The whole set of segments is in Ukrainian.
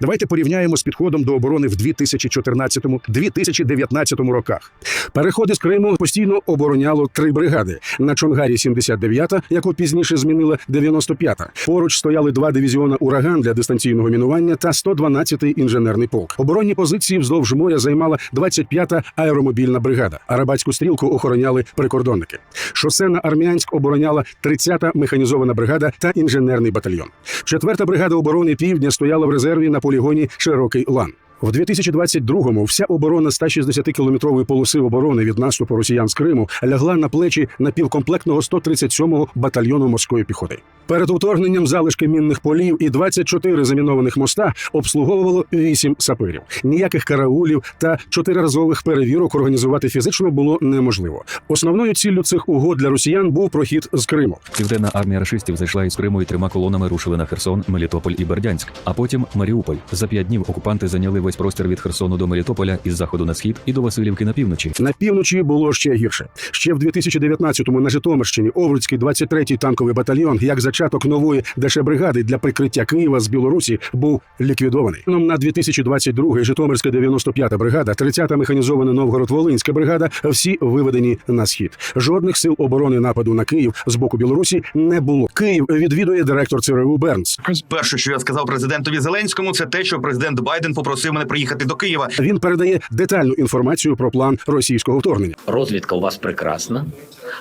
Давайте порівняємо з підходом до оборони в 2014-2019 роках. Переходи з Криму постійно обороняло три бригади. На Чонгарі 79-та, яку пізніше змінила 95-та. Поруч стояли два дивізіона ураган для дистанційного мінування та 112-й інженерний полк. Оборонні позиції вздовж моря займала 25-та аеромобільна бригада. Арабатську стрілку охороняли прикордонники. Шосе на Армянськ обороняла 30-та механізована бригада та інженерний батальйон. Четверта бригада оборони півдня стояла в резерві на полігоні Широкий Лан. В 2022-му вся оборона 160-кілометрової полоси оборони від наступу росіян з Криму лягла на плечі напівкомплектного 137-го батальйону морської піхоти. Перед вторгненням залишки мінних полів і 24 замінованих моста обслуговувало 8 саперів. Ніяких караулів та чотириразових перевірок організувати фізично було неможливо. Основною ціллю цих угод для росіян був прохід з Криму. Південна армія рашистів зайшла із Криму і трьома колонами рушили на Херсон, Мелітополь і Бердянськ, а потім Маріуполь. За п'ять днів окупанти зайняли весь простір від Херсону до Мелітополя із заходу на схід і до Васильівки на півночі. На півночі було ще гірше. Ще в 2019-му на Житомирщині Овруцький 23-й танковий батальйон, як зачаток нової дешебригади для прикриття Києва з Білорусі, був ліквідований. Нам на 2022-й Житомирська 95-та бригада, 30-та механізована Новгород-Волинська бригада, всі виведені на схід. Жодних сил оборони нападу на Київ з боку Білорусі не було. Київ відвідує директор ЦРУ Бернс. Перше, що я сказав президентові Зеленському, це те, що президент Байден попросив мене приїхати до Києва. Він передає детальну інформацію про план російського вторгнення. Розвідка у вас прекрасна,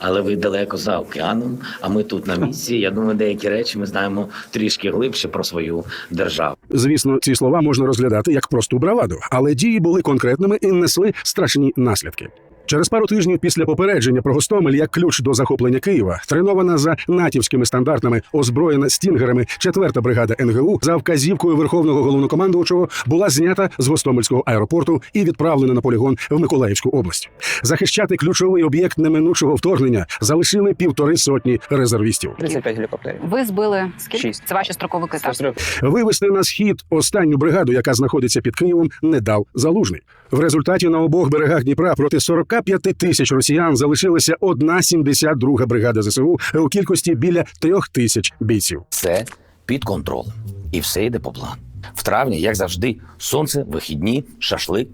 але ви далеко за океаном. А ми тут на місці. Я думаю, деякі речі ми знаємо трішки глибше про свою державу. Звісно, ці слова можна розглядати як просту браваду, але дії були конкретними і несли страшні наслідки. Через пару тижнів після попередження про Гостомель як ключ до захоплення Києва, тренована за натівськими стандартами, озброєна стінгерами, четверта бригада НГУ за вказівкою верховного головнокомандувачого була знята з Гостомельського аеропорту і відправлена на полігон в Миколаївську область. Захищати ключовий об'єкт неминучого вторгнення залишили півтори сотні резервістів. 35 гелікоптерів. Ви збили скільки? Шість. Це ваші строковики, так? Вивести на схід останню бригаду, яка знаходиться під Києвом, не дав залужний. В результаті на обох берегах Дніпра проти 45 тисяч росіян залишилася одна 72 бригада ЗСУ у кількості біля трьох тисяч бійців. Все під контролем. І все йде по плану. В травні, як завжди, сонце, вихідні, шашлик.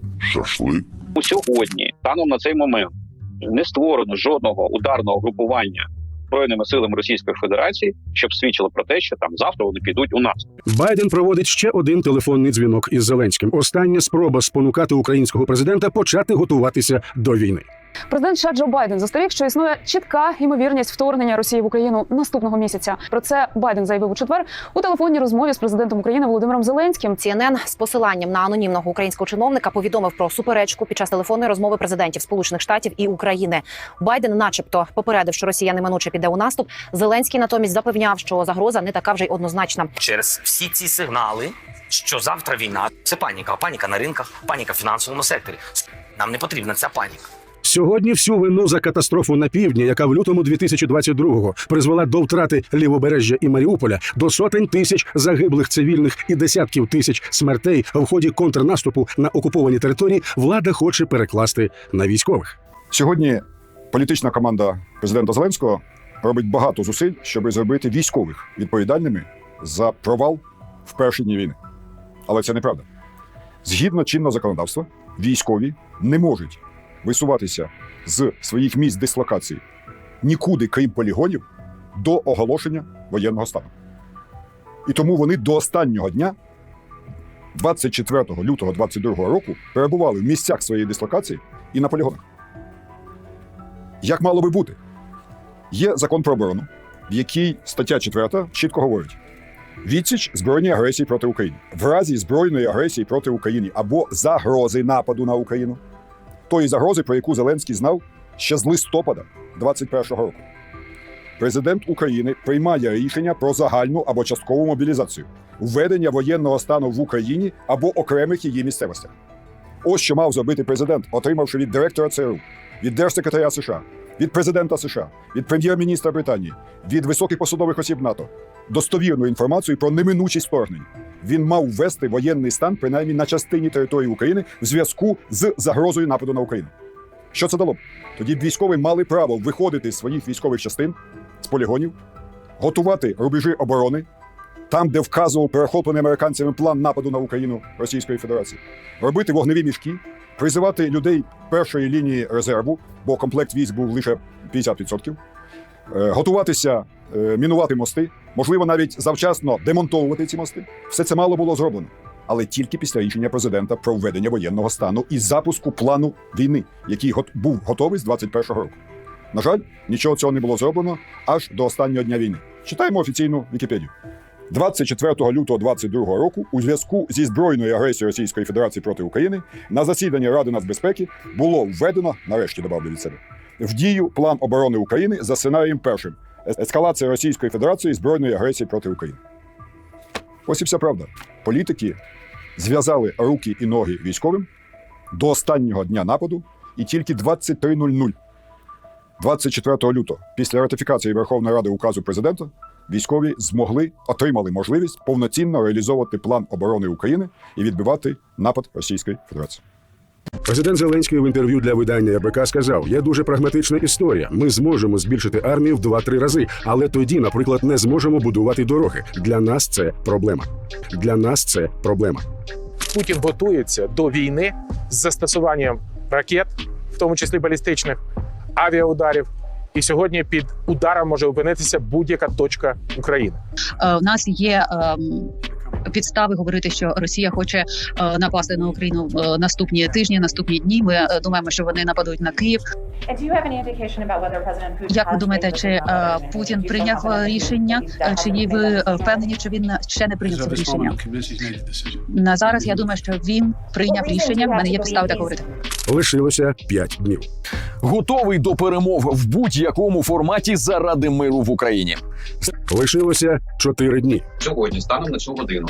У сьогодні, станом на цей момент, не створено жодного ударного групування збройними силами Російської Федерації, щоб свідчило про те, що там завтра вони підуть у нас. Байден проводить ще один телефонний дзвінок із Зеленським. Остання спроба спонукати українського президента почати готуватися до війни. Президент США Джо Байден застеріг, що існує чітка ймовірність вторгнення Росії в Україну наступного місяця. Про це Байден заявив у четвер у телефонній розмові з президентом України Володимиром Зеленським. CNN з посиланням на анонімного українського чиновника повідомив про суперечку під час телефонної розмови президентів Сполучених Штатів і України. Байден, начебто, попередив, що Росія неминуче піде у наступ. Зеленський натомість запевняв, що загроза не така вже й однозначна. Через всі ці сигнали, що завтра війна, це паніка. Паніка на ринках, паніка в фінансовому секторі. Нам не потрібна ця паніка. Сьогодні всю вину за катастрофу на півдні, яка в лютому 2022-го призвела до втрати лівобережжя і Маріуполя, до сотень тисяч загиблих цивільних і десятків тисяч смертей в ході контрнаступу на окуповані території, влада хоче перекласти на військових. Сьогодні політична команда президента Зеленського робить багато зусиль, щоб зробити військових відповідальними за провал в перші дні війни. Але це неправда. Згідно чинного законодавства, військові не можуть висуватися з своїх місць дислокації нікуди, крім полігонів, до оголошення воєнного стану. І тому вони до останнього дня, 24 лютого 2022 року, перебували в місцях своєї дислокації і на полігонах. Як мало би бути? Є закон про оборону, в якій стаття 4 чітко говорить: відсіч збройній агресії проти України. В разі збройної агресії проти України або загрози нападу на Україну, тої загрози, про яку Зеленський знав ще з листопада 2021 року. Президент України приймає рішення про загальну або часткову мобілізацію, введення воєнного стану в Україні або окремих її місцевостях. Ось що мав зробити президент, отримавши від директора ЦРУ, від держсекретаря США, від президента США, від прем'єр-міністра Британії, від високих посадових осіб НАТО достовірну інформацію про неминучість вторгнень. Він мав ввести воєнний стан принаймні на частині території України в зв'язку з загрозою нападу на Україну. Що це дало б? Тоді б військові мали право виходити з своїх військових частин з полігонів, готувати рубежі оборони там, де вказував перехоплений американцями план нападу на Україну Російської Федерації, робити вогневі мішки, призивати людей першої лінії резерву, бо комплект військ був лише 50%, е, готуватися е, мінувати мости, можливо, навіть завчасно демонтовувати ці мости. Все це мало було зроблено. Але тільки після рішення президента про введення воєнного стану і запуску плану війни, який був готовий з 21-го року. На жаль, нічого цього не було зроблено аж до останнього дня війни. Читаємо офіційну Вікіпедію. 24 лютого 22 року, у зв'язку зі збройною агресією Російської Федерації проти України, на засіданні Ради нацбезпеки було введено, нарешті добавлю від себе, в дію план оборони України за сценарієм першим ескалація Російської Федерації збройної агресії проти України. Ось і вся правда. Політики зв'язали руки і ноги військовим до останнього дня нападу, і тільки 23.00 24 лютого, після ратифікації Верховної Ради указу президента, військові змогли отримали можливість повноцінно реалізовувати план оборони України і відбивати напад Російської Федерації. Президент Зеленський в інтерв'ю для видання РБК сказав: є дуже прагматична історія. Ми зможемо збільшити армію в 2-3 рази, але тоді, наприклад, не зможемо будувати дороги. Для нас це проблема. Для нас це проблема. Путін готується до війни з застосуванням ракет, в тому числі балістичних авіаударів. І сьогодні під ударом може опинитися будь-яка точка України. Е, в нас є ем, підстави говорити, що Росія хоче е, напасти на Україну е, наступні тижні, наступні дні. Ми е, думаємо, що вони нападуть на Київ. Як ви думаєте, чи Путін прийняв рішення, чи ні ви впевнені, що він ще не прийняв це рішення? На зараз я думаю, що він прийняв рішення. В мене є підстави так говорити. Лишилося 5 днів. готовий до перемов в будь-якому форматі заради миру в Україні. Лишилося 4 дні. сьогодні, станом на цю годину,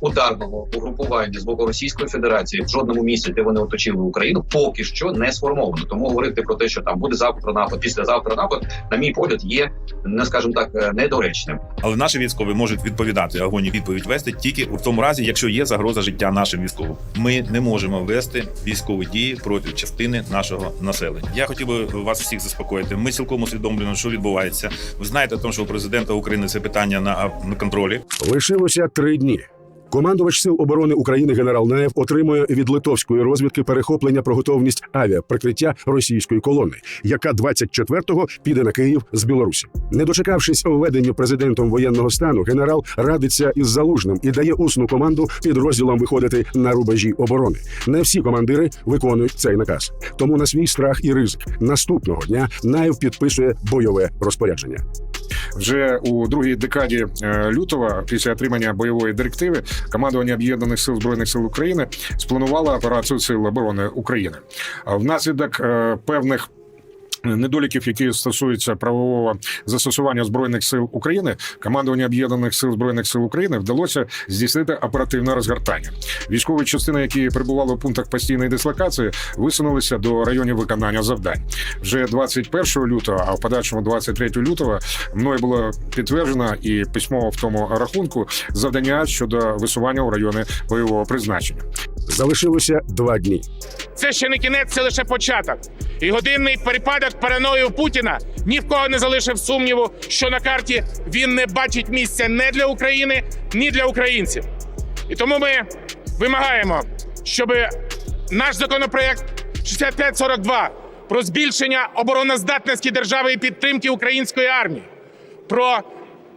ударного угрупування з боку Російської Федерації в жодному місці, де вони оточили Україну, поки що не сформовано. Тому говорити про те, що там буде завтра напад, післязавтра напад, на мій погляд, є не скажімо так е, недоречним. Але наші військові можуть відповідати агоні відповідь вести тільки в тому разі, якщо є загроза життя нашим військовим. Ми не можемо вести військові дії проти частини нашого населення. Я хотів би вас всіх заспокоїти. Ми цілком усвідомлено, що відбувається. Ви знаєте, тому що у президента України це питання на, на контролі. Лишилося 3 дні. Командувач сил оборони України генерал Наєв отримує від литовської розвідки перехоплення про готовність авіаприкриття російської колони, яка 24-го піде на Київ з Білорусі. Не дочекавшись введення президентом воєнного стану, генерал радиться із залужним і дає усну команду підрозділам виходити на рубежі оборони. Не всі командири виконують цей наказ. Тому на свій страх і ризик наступного дня Наєв підписує бойове розпорядження. Вже у другій декаді е, лютого, після отримання бойової директиви, командування об'єднаних сил збройних сил України спланувало операцію Сил оборони України. Внаслідок е, певних. Недоліків, які стосуються правового застосування збройних сил України, командування об'єднаних сил збройних сил України вдалося здійснити оперативне розгортання. Військові частини, які перебували у пунктах постійної дислокації, висунулися до районів виконання завдань. Вже 21 лютого, а в подальшому 23 лютого, мною було підтверджено і письмово в тому рахунку завдання щодо висування у райони бойового призначення. Залишилося два дні. Це ще не кінець, це лише початок. І годинний перепадок параною Путіна ні в кого не залишив сумніву, що на карті він не бачить місця не для України, ні для українців. І тому ми вимагаємо, щоб наш законопроект 6542 про збільшення обороноздатності держави і підтримки української армії, про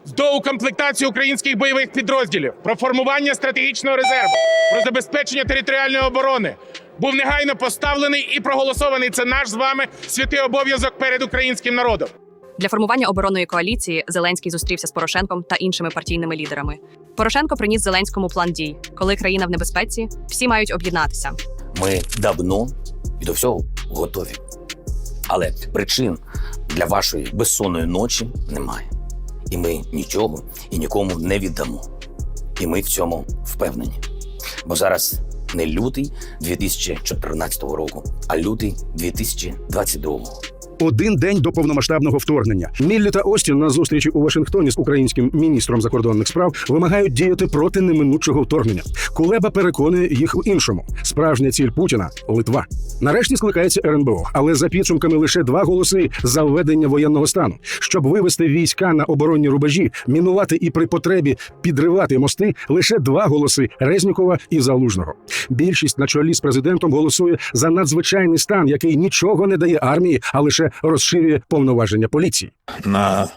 доукомплектацію українських бойових підрозділів, про формування стратегічного резерву, про забезпечення територіальної оборони був негайно поставлений і проголосований. Це наш з вами святий обов'язок перед українським народом. Для формування оборонної коаліції Зеленський зустрівся з Порошенком та іншими партійними лідерами. Порошенко приніс Зеленському план дій. Коли країна в небезпеці, всі мають об'єднатися. Ми давно і до всього готові. Але причин для вашої безсонної ночі немає. І ми нічого і нікому не віддамо. І ми в цьому впевнені. Бо зараз не лютий 2014 року, а лютий 2022. Один день до повномасштабного вторгнення. Міллі та Остін на зустрічі у Вашингтоні з українським міністром закордонних справ вимагають діяти проти неминучого вторгнення. Кулеба переконує їх у іншому. Справжня ціль Путіна Литва. Нарешті скликається РНБО, але за підсумками лише два голоси за введення воєнного стану, щоб вивести війська на оборонні рубежі, мінувати і при потребі підривати мости. Лише два голоси Резнікова і Залужного. Більшість на чолі з президентом голосує за надзвичайний стан, який нічого не дає армії, а лише розширює повноваження поліції. На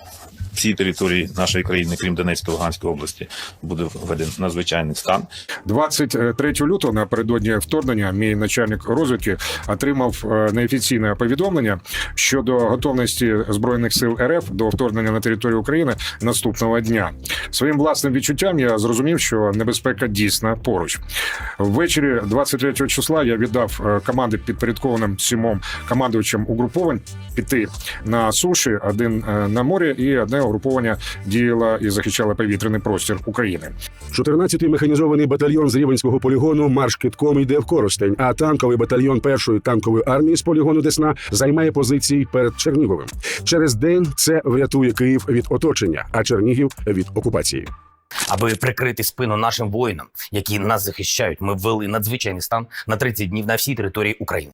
всій території нашої країни, крім Донецької Луганської області, буде введений надзвичайний стан. 23 лютого напередодні вторгнення мій начальник розвідки отримав е, неофіційне повідомлення щодо готовності збройних сил РФ до вторгнення на територію України наступного дня. Своїм власним відчуттям я зрозумів, що небезпека дійсно поруч. Ввечері 23 числа я віддав е, команди підпорядкованим сімом командувачам угруповань піти на суші, один е, на морі, і одне угруповання діяло і захищало повітряний простір України. 14-й механізований батальйон з Рівенського полігону марш китком йде в Коростень, а танковий батальйон першої танкової армії з полігону Десна займає позиції перед Черніговим. Через день це врятує Київ від оточення, а Чернігів від окупації. Аби прикрити спину нашим воїнам, які нас захищають, ми ввели надзвичайний стан на 30 днів на всій території України.